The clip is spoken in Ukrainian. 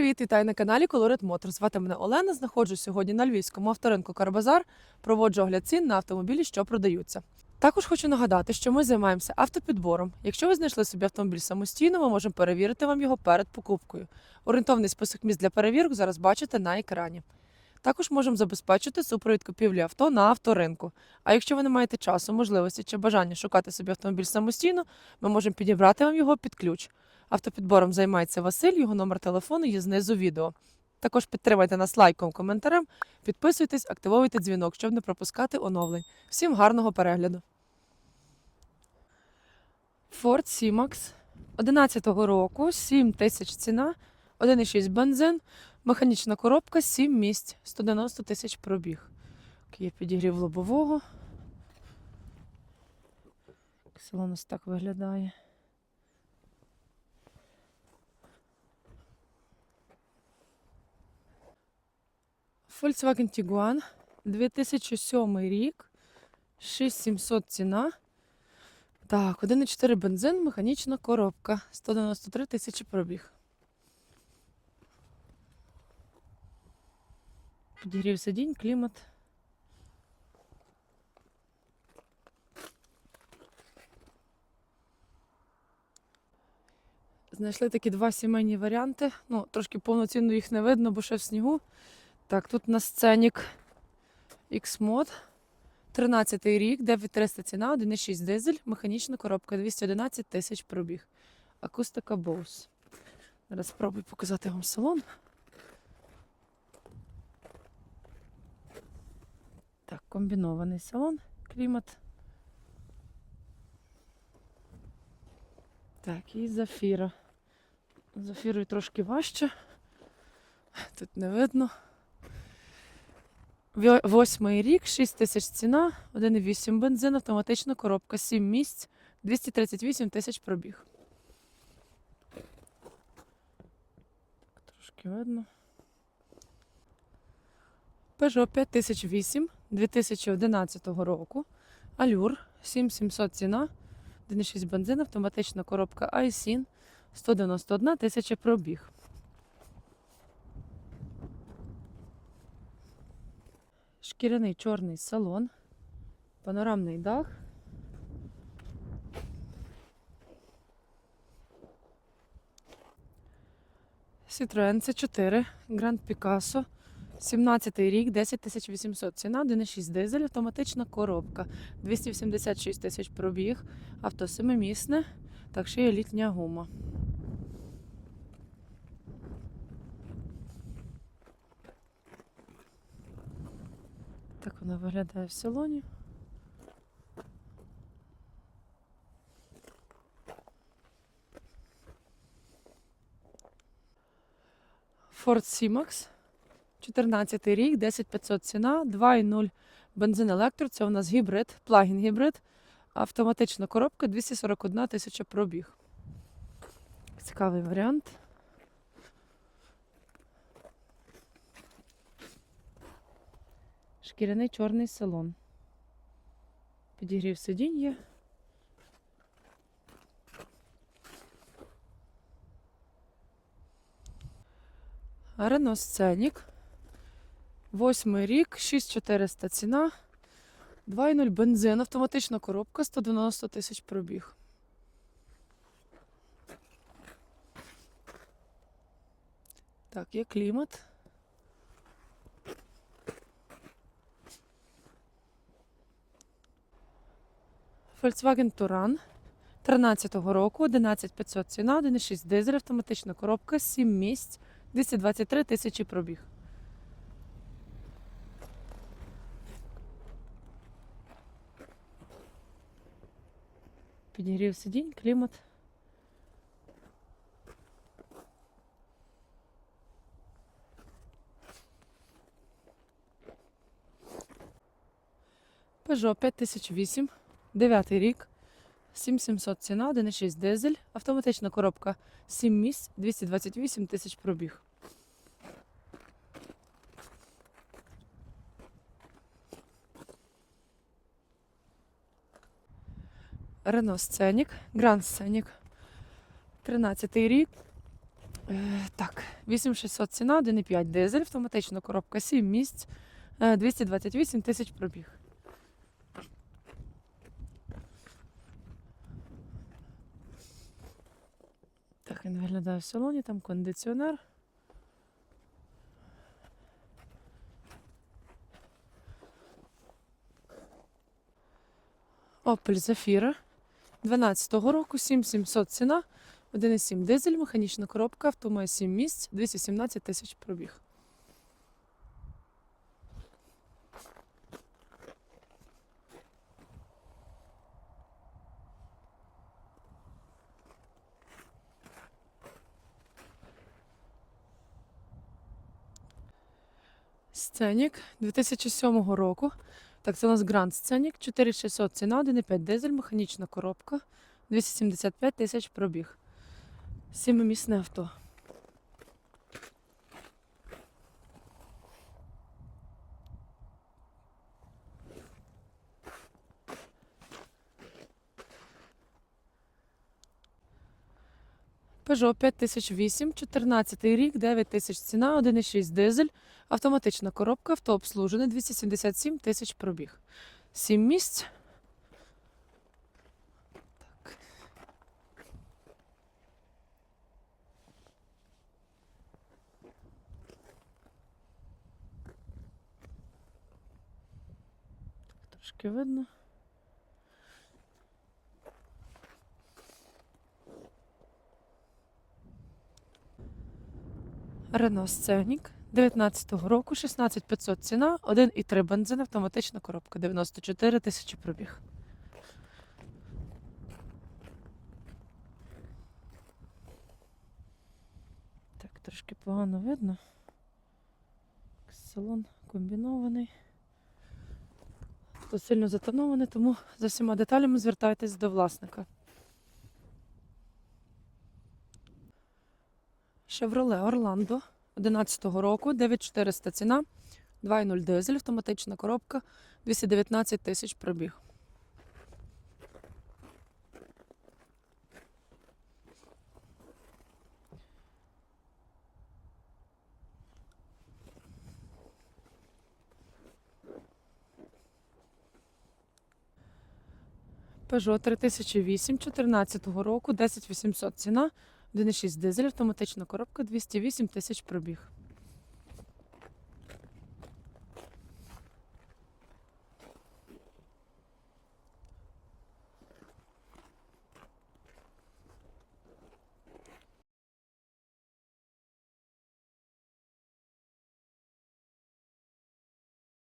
привіт! Вітаю на каналі Колорит Мотор. Звати мене Олена. Знаходжусь сьогодні на львівському авторинку Карбазар. Проводжу огляд цін на автомобілі, що продаються. Також хочу нагадати, що ми займаємося автопідбором. Якщо ви знайшли собі автомобіль самостійно, ми можемо перевірити вам його перед покупкою. Орієнтовний список місць для перевірок зараз бачите на екрані. Також можемо забезпечити супровід купівлі авто на авторинку. А якщо ви не маєте часу, можливості чи бажання шукати собі автомобіль самостійно, ми можемо підібрати вам його під ключ. Автопідбором займається Василь, його номер телефону є знизу відео. Також підтримайте нас лайком, коментарем, підписуйтесь, активовуйте дзвінок, щоб не пропускати оновлень. Всім гарного перегляду. Ford C-Max 11-го року, 7 тисяч ціна, 1,6 бензин, механічна коробка, 7 місць, 190 тисяч пробіг. Є підігрів лобового. Салон ось так виглядає. Volkswagen Tiguan, 2007 рік, 6700 ціна. Так, 1,4 бензин, механічна коробка, 193 тисячі пробіг. Підігрів сидінь, клімат. Знайшли такі два сімейні варіанти. Ну, трошки повноцінно їх не видно, бо ще в снігу. Так, тут на сценік X-Mod. 13 рік, 9300 ціна, 1,6 дизель, механічна коробка, 211 тисяч пробіг. Акустика Bose. Зараз спробую показати вам салон. Так, комбінований салон, клімат. Так, і зафіра. Зафірою трошки важче. Тут не видно. Восьмий рік, 6 тисяч ціна, 1,8 бензин, автоматична коробка, 7 місць, 238 тисяч пробіг. Трошки видно. Peugeot 5008 2011 року. Алюр 7700 ціна, 1,6 бензин, автоматична коробка iSIN, 191 тисяча пробіг. Шкіряний чорний салон, панорамний дах. Citroen C4, Grand Picasso, 17 рік, 10 800 ціна, 1,6 дизель, автоматична коробка, 286 тисяч пробіг, авто семимісне, так ще є літня гума. Так вона виглядає в салоні. Ford C-Max, 14 рік, 10500 ціна, 2,0 бензин електро. Це у нас гібрид, плагін гібрид, автоматична коробка, 241 тисяча пробіг. Цікавий варіант. Шкіряний чорний салон. Підігрів сидінь є. Рено Сценік. Восьмий рік, 6400 ціна. 2,0 бензин, автоматична коробка, 190 тисяч пробіг. Так, є клімат. Volkswagen Touran 13-го року, 11500 ціна, 1,6 дизель, автоматична коробка, 7 місць, 223 тисячі пробіг. Підігрів сидінь, клімат. Peugeot 5008, 9 рік, 7700 ціна, 1,6 дизель, автоматична коробка 7 місць, 228 тисяч пробіг. Renault Scenic, Grand Scenic, 13 рік, Е, так, 8600 ціна, 1,5 дизель, автоматична коробка, 7 місць, е, 228 тисяч пробіг. Так він виглядає в салоні, там кондиціонер. Opel Zafira 12-го року, 7700 ціна, 1,7 дизель, механічна коробка, авто має 7 місць, 217 тисяч пробіг. Сценік 2007 року. Так, це у нас Grand Scenic, 4600 ціна, 1,5 дизель, механічна коробка, 275 тисяч пробіг. Сімимісне авто. Peugeot 5008, 14 рік, 9 тисяч ціна, 1,6 дизель, автоматична коробка, авто обслужене, 277 тисяч пробіг. 7 місць. Так. Трошки видно. Рено Сценік 19-го року, 16500 ціна, 1,3 бензин, автоматична коробка, 94 тисячі пробіг. Так, трошки погано видно. Салон комбінований. Тут сильно затонований, тому за всіма деталями звертайтесь до власника. Chevrolet Orlando 11-го року, 9400 ціна, 2.0 дизель, автоматична коробка, 219 тисяч пробіг. Peugeot 3008 14 року, 10800 ціна, 1,6 дизель, автоматична коробка, 208 тисяч пробіг.